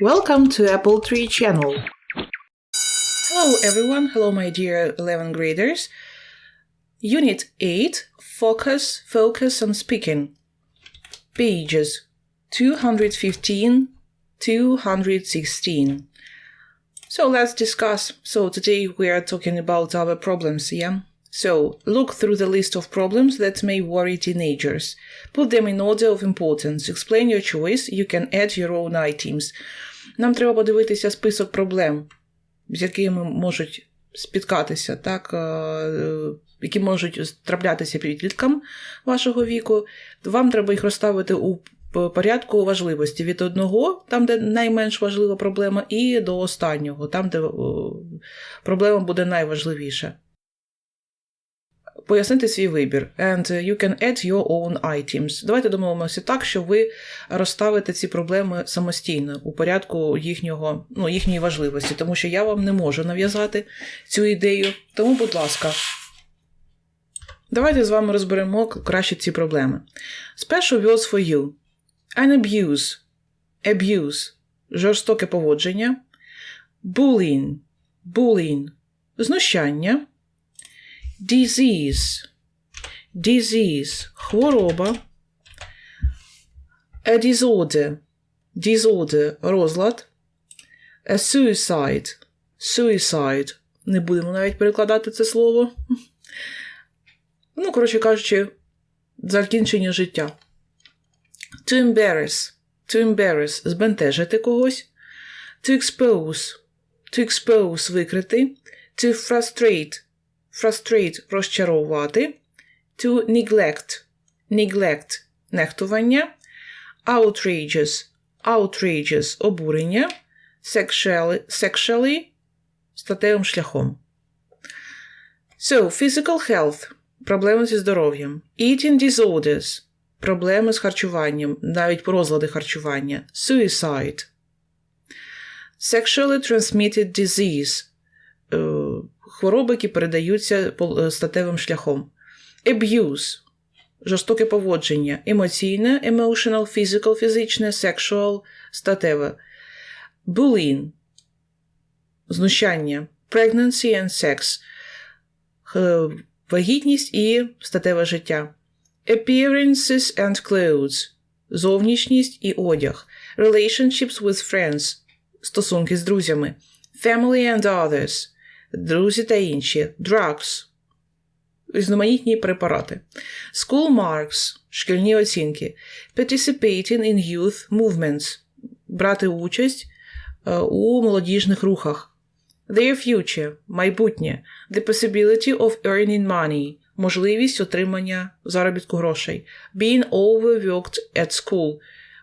Welcome to Apple Tree channel. Hello everyone, hello my dear 11 graders. Unit 8, Focus, Focus on Speaking. Pages 215, 216. So let's discuss. So today we are talking about our problems, yeah? So look through the list of problems that may worry teenagers. Put them in order of importance. Explain your choice. You can add your own items. Нам треба подивитися список проблем, з якими можуть спіткатися, так, е, які можуть траплятися підліткам вашого віку. Вам треба їх розставити у порядку важливості від одного, там, де найменш важлива проблема, і до останнього, там, де проблема буде найважливіша пояснити свій вибір. And you can add your own items. Давайте домовимося так, що ви розставите ці проблеми самостійно у порядку їхнього, ну, їхньої важливості, тому що я вам не можу нав'язати цю ідею. Тому, будь ласка. Давайте з вами розберемо краще ці проблеми. Спершу words for you. An abuse. Abuse. Жорстоке поводження. Bullying. Bullying. Знущання disease, disease, хвороба, a disorder, disorder, розлад, a suicide, suicide. Не будемо навіть перекладати це слово. Ну, коротше кажучи, закінчення життя. To embarrass, to embarrass, збентежити когось. To expose, to expose, викрити. To frustrate, frustrate розчаровувати, to neglect, neglect нехтування, outrageous, outrageous обурення, sexually, sexually статевим шляхом. So, physical health проблеми зі здоров'ям, eating disorders проблеми з харчуванням, навіть розлади харчування, suicide, sexually transmitted disease хвороби, які передаються е, статевим шляхом. Abuse жорстоке поводження, емоційне, emotional, physical, фізичне, sexual, статеве. Bullying знущання, pregnancy and sex, вагітність і статеве життя. Appearances and clothes зовнішність і одяг. Relationships with friends стосунки з друзями. Family and others друзі та інші, drugs, різноманітні препарати, school marks, шкільні оцінки, participating in youth movements, брати участь у молодіжних рухах, their future, майбутнє, the possibility of earning money, можливість отримання заробітку грошей, being overworked at school,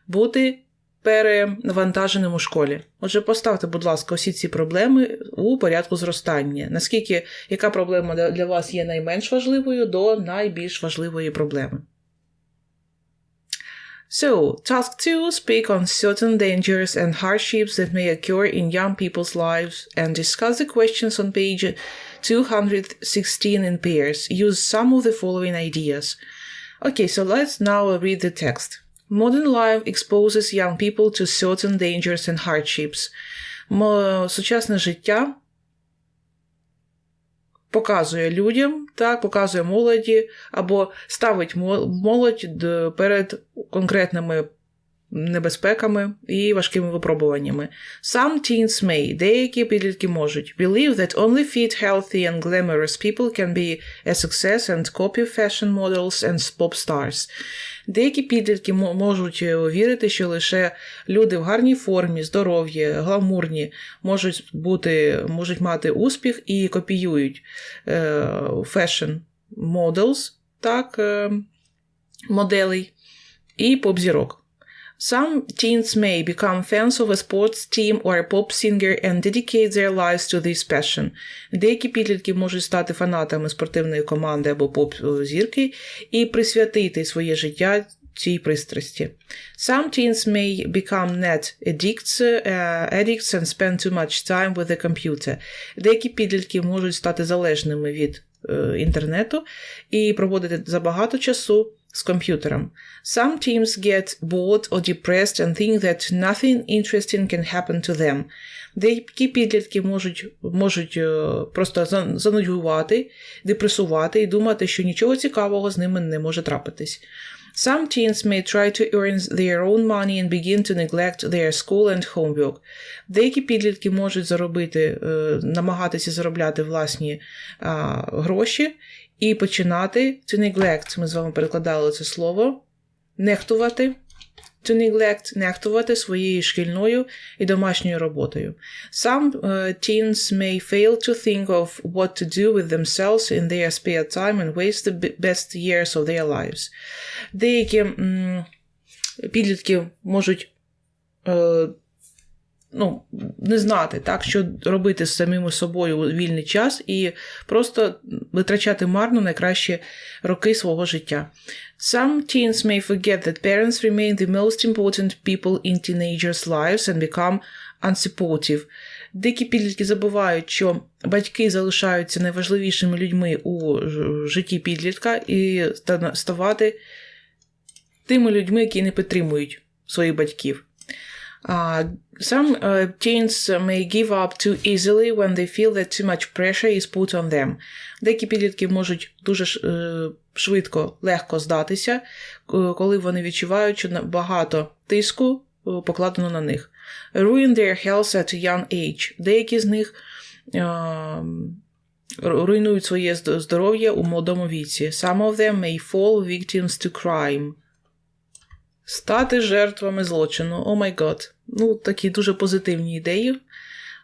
бути перевантаженим у школі. Отже, поставте, будь ласка, усі ці проблеми у порядку зростання. Наскільки яка проблема для вас є найменш важливою до найбільш важливої проблеми. So, task 2 speak on certain dangers and hardships that may occur in young people's lives and discuss the questions on page 216 in pairs. Use some of the following ideas. Okay, so let's now read the text. Modern life exposes young people to certain dangers and hardships. Сучасне життя показує людям, так, показує молоді або ставить молодь перед конкретними небезпеками і важкими випробуваннями. Some teens may, деякі підлітки можуть, believe that only fit, healthy and glamorous people can be a success and copy fashion models and pop stars. Деякі підлітки можуть вірити, що лише люди в гарній формі, здоров'ї, гламурні можуть бути, можуть мати успіх і копіюють фешн models, так, моделей і поп-зірок. Some teens may become fans of a sports team or a pop singer and dedicate their lives to this passion. Деякі підлітки можуть стати фанатами спортивної команди або поп-зірки і присвятити своє життя цій пристрасті. Some teens may become net addicts, uh, addicts and spend too much time with the computer. Деякі підлітки можуть стати залежними від uh, інтернету і проводити забагато часу з комп'ютером. Some teens get bored or depressed and think that nothing interesting can happen to them. Деякі підлітки можуть, можуть е, просто зан- занудьгувати, депресувати і думати, що нічого цікавого з ними не може трапитись. Some teens may try to earn their own money and begin to neglect their school and homework. Деякі підлітки можуть заробити, е, намагатися заробляти власні гроші і починати to neglect. Ми з вами перекладали це слово. Нехтувати. To neglect, нехтувати своєю шкільною і домашньою роботою. Some uh, teens may fail to think of what to do with themselves in their spare time and waste the best years of their lives. Деякі м, підлітки можуть е, ну, не знати, так, що робити з самим собою у вільний час і просто витрачати марно найкращі роки свого життя. Some teens may forget that parents remain the most important people in teenagers' lives and become unsupportive. Деякі підлітки забувають, що батьки залишаються найважливішими людьми у житті підлітка і ставати тими людьми, які не підтримують своїх батьків. Uh, some uh, teens may give up too easily when they feel that too much pressure is put on them. Деякі підлітки можуть дуже е, швидко, легко здатися, е, коли вони відчувають, що багато тиску е, покладено на них. Ruin their health at a young age. Деякі з них ру- руйнують своє здоров'я у молодому віці. Some of them may fall victims to crime. Стати жертвами злочину. О май гад. Ну, такі дуже позитивні ідеї.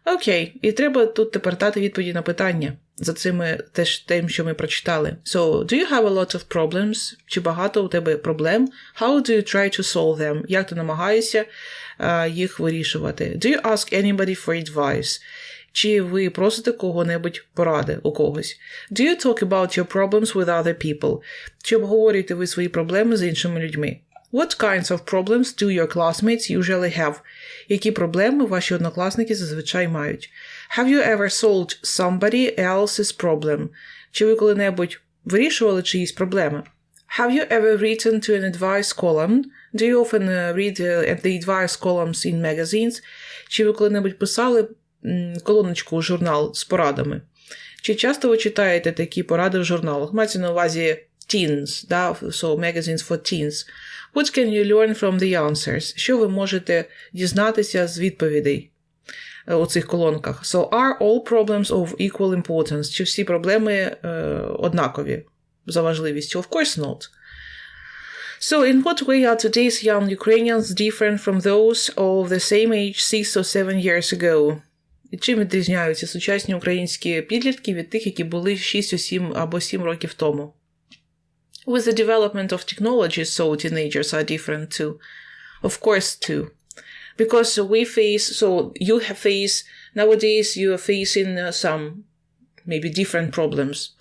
Окей, і треба тут тепер дати відповіді на питання за цими теж тим, що ми прочитали. So, do you have a lot of problems? Чи багато у тебе проблем? How do you try to solve them? Як ти намагаєшся е, їх вирішувати? Do you ask anybody for advice? Чи ви просите кого-небудь поради у когось? Do you talk about your problems with other people? Чи обговорюєте ви свої проблеми з іншими людьми? What kinds of problems do your classmates usually have? Які проблеми ваші однокласники зазвичай мають? Have you ever solved somebody else's problem? Чи ви коли-небудь вирішували чиїсь проблеми? Have you ever written to an advice column? Do you often uh, read uh, the advice columns in magazines? Чи ви коли-небудь писали колоночку у журнал з порадами? Чи часто ви читаєте такі поради в журналах? Мається на увазі teens, да? so magazines for teens. What can you learn from the answers? Що ви можете дізнатися з відповідей е, у цих колонках? So, are all problems of equal importance? Чи всі проблеми е, однакові за важливістю? Of course not. So, in what way are today's young Ukrainians different from those of the same age six or seven years ago? І чим відрізняються сучасні українські підлітки від тих, які були 6 7 або 7 років тому? With the development of technology, so teenagers are different too. Of course, too. Because we face, so you have face, nowadays you are facing uh, some maybe different problems.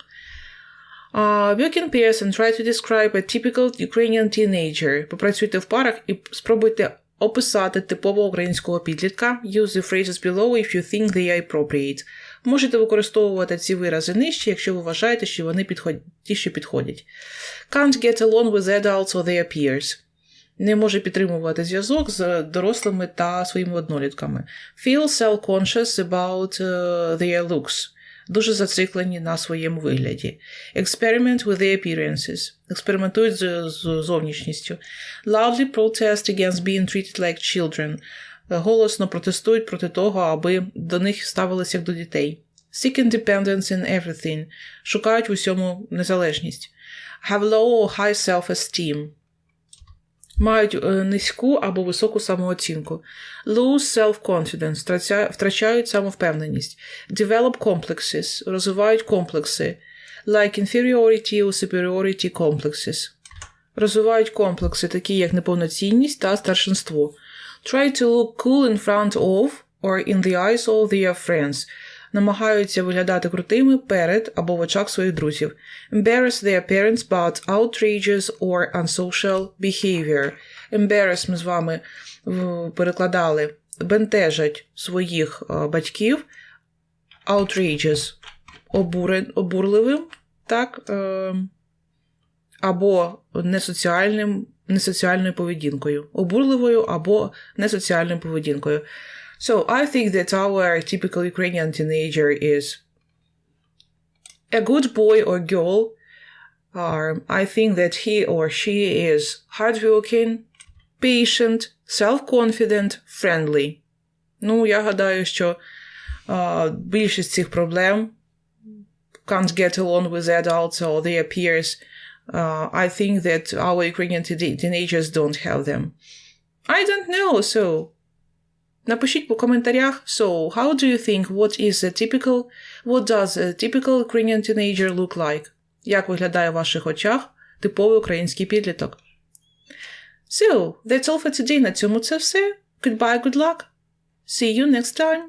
Uh, work in pairs and try to describe a typical Ukrainian teenager. Попрацюйте в парах і спробуйте описати типового українського підлітка. Use the phrases below if you think they are appropriate. Можете використовувати ці вирази нижче, якщо ви вважаєте, що вони підход... ті, що підходять. Can't get along with adults or their peers. Не може підтримувати зв'язок з дорослими та своїми однолітками. Feel self-conscious about uh, their looks. Дуже зациклені на своєму вигляді. Experiment with their appearances. Експериментують з, з зовнішністю. Loudly protest against being treated like children. Голосно протестують проти того, аби до них ставилися як до дітей. Seek independence in everything. Шукають в усьому незалежність. Have low or high self-esteem. Мають е, низьку або високу самооцінку. Lose self-confidence. Втрачають самовпевненість. Develop complexes. Розвивають комплекси. Like inferiority or superiority complexes. Розвивають комплекси, такі як неповноцінність та старшинство. Try to look cool in front of or in the eyes of their friends. Намагаються виглядати крутими перед або в очах своїх друзів. Embarrass their parents about outrageous or unsocial behavior. Embarrass ми з вами перекладали. Бентежать своїх е, батьків. Outrageous. Обурен, обурливим. Так. Е, або несоціальним, несоціальною поведінкою, обурливою або несоціальною поведінкою. So I think that our typical Ukrainian teenager is a good boy or girl. Um, I think that he or she is hardworking, patient, self-confident, friendly. Ну, я гадаю, що а, більшість цих проблем can't get along with adults or their peers. Uh, I think that our Ukrainian te- teenagers don't have them. I don't know, so напишіть по коментарях. So, how do you think what is a typical, what does a typical Ukrainian teenager look like? Як виглядає в ваших очах типовий український підліток? So, that's all for today. На цьому це все. Goodbye, good luck. See you next time.